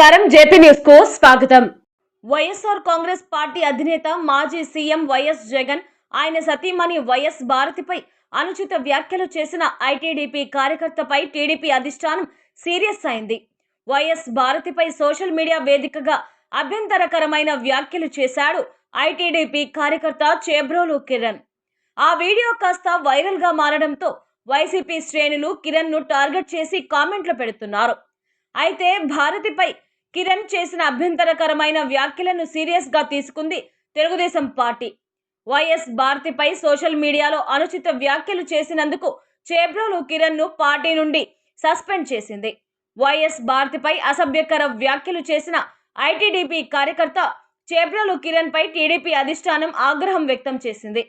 నమస్కారం. జేపీ న్యూస్కు స్వాగతం. వైఎస్ఆర్ కాంగ్రెస్ పార్టీ అధినేత మాజీ సీఎం వైఎస్ జగన్ ఆయన సతీమణి వైఎస్ భారతిపై అనుచిత వ్యాఖ్యలు చేసిన ఐటీడీపీ కార్యకర్తపై టీడీపీ అధిష్టానం సీరియస్ అయింది. వైఎస్ భారతిపై సోషల్ మీడియా వేదికగా అభ్యంతరకరమైన వ్యాఖ్యలు చేశాడు ఐటీడీపీ కార్యకర్త చేబ్రోలు కిరణ్. ఆ వీడియో కాస్త వైరల్గా మారడంతో వైసీపీ శ్రేణులు కిరణ్ను టార్గెట్ చేసి కామెంట్లు పెడుతున్నారు. అయితే భారతిపై కిరణ్ చేసిన అభ్యంతరకరమైన వ్యాఖ్యలను సీరియస్గా తీసుకుంది తెలుగుదేశం పార్టీ. వైఎస్ భారతిపై సోషల్ మీడియాలో అనుచిత వ్యాఖ్యలు చేసినందుకు చేబ్రోలు కిరణ్ను పార్టీ నుండి సస్పెండ్ చేసింది. వైఎస్ భారతిపై అసభ్యకర వ్యాఖ్యలు చేసిన ఐటీడీపీ కార్యకర్త చేబ్రోలు కిరణ్పై టీడీపీ అధిష్టానం ఆగ్రహం వ్యక్తం చేసింది.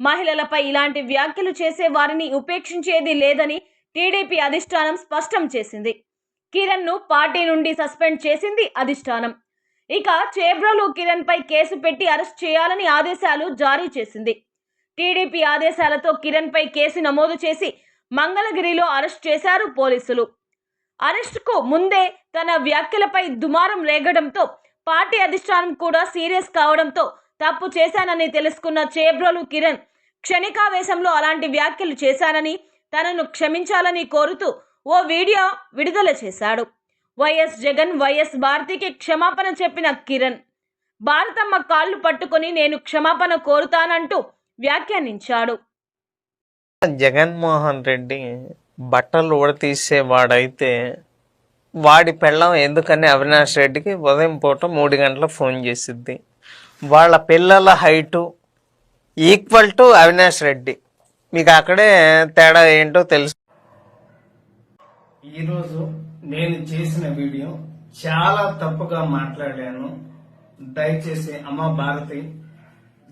మహిళలపై ఇలాంటి వ్యాఖ్యలు చేసే వారిని ఉపేక్షించేది లేదని టీడీపీ అధిష్టానం స్పష్టం చేసింది. కిరణ్ను పార్టీ నుండి సస్పెండ్ చేసింది అధిష్టానం. ఇక చేబ్రోలు కిరణ్ పై కేసు పెట్టి అరెస్ట్ చేయాలని ఆదేశాలు జారీ చేసింది. టీడీపీ ఆదేశాలతో కిరణ్ పై కేసు నమోదు చేసి మంగళగిరిలో అరెస్ట్ చేశారు పోలీసులు. అరెస్టుకు ముందే తన వ్యాఖ్యలపై దుమారం రేగడంతో పార్టీ అధిష్టానం కూడా సీరియస్ కావడంతో తప్పు చేశానని తెలుసుకున్న చేబ్రోలు కిరణ్ క్షణికావేశంలో అలాంటి వ్యాఖ్యలు చేశానని తనను క్షమించాలని కోరుతూ ఓ వీడియో విడుదల చేశాడు. వైఎస్ జగన్ వైఎస్ భారతికి క్షమాపణ చెప్పిన కిరణ్. భారతమ్మ కాళ్ళు పట్టుకొని నేను క్షమాపణ కోరుతానంటూ వ్యాఖ్యానించాడు. జగన్మోహన్ రెడ్డి బట్టలు ఊడతీసేవాడైతే వాడి పెళ్ళం ఎందుకని అవినాష్ రెడ్డికి ఉదయం పూట మూడు గంటల ఫోన్ చేసిద్ది. వాళ్ళ పిల్లల height equal to Avinash Reddy. మీకు అక్కడే తేడా ఏంటో తెలుసు. ఈరోజు నేను చేసిన వీడియో చాలా తప్పుగా మాట్లాడాను. దయచేసి అమ్మ భారతి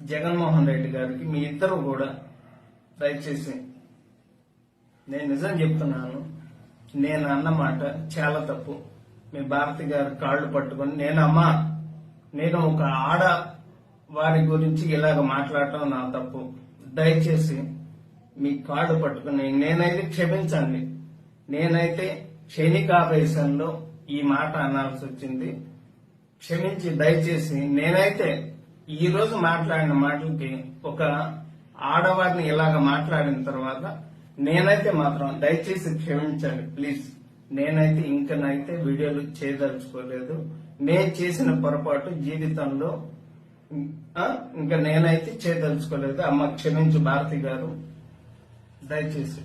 జగన్మోహన్ రెడ్డి గారికి మీ ఇద్దరు కూడా దయచేసి నేను నిజం చెప్తున్నాను. నేను అన్నమాట చాలా తప్పు. మీ భారతి గారి కాళ్ళు పట్టుకొని నేను అమ్మా నేను ఒక ఆడ వారి గురించి ఇలాగ మాట్లాడటం నా తప్పు. దయచేసి మీ కాళ్ళు పట్టుకుని నేనైతే క్షమించండి. నేనైతే క్షణికావేశంలో ఈ మాట అనాల్సి వచ్చింది. క్షమించి దయచేసి నేనైతే ఈ రోజు మాట్లాడిన మాటలకి ఒక ఆడవారిని ఇలాగ మాట్లాడిన తర్వాత నేనైతే మాత్రం దయచేసి క్షమించండి ప్లీజ్. నేనైతే ఇంకనైతే వీడియోలు చేయదలుచుకోలేదు. నేను చేసిన పొరపాటు జీవితంలో ఇంకా నేనైతే చేయదలుచుకోలేదు. అమ్మ క్షమించు భారతి గారు. దయచేసి.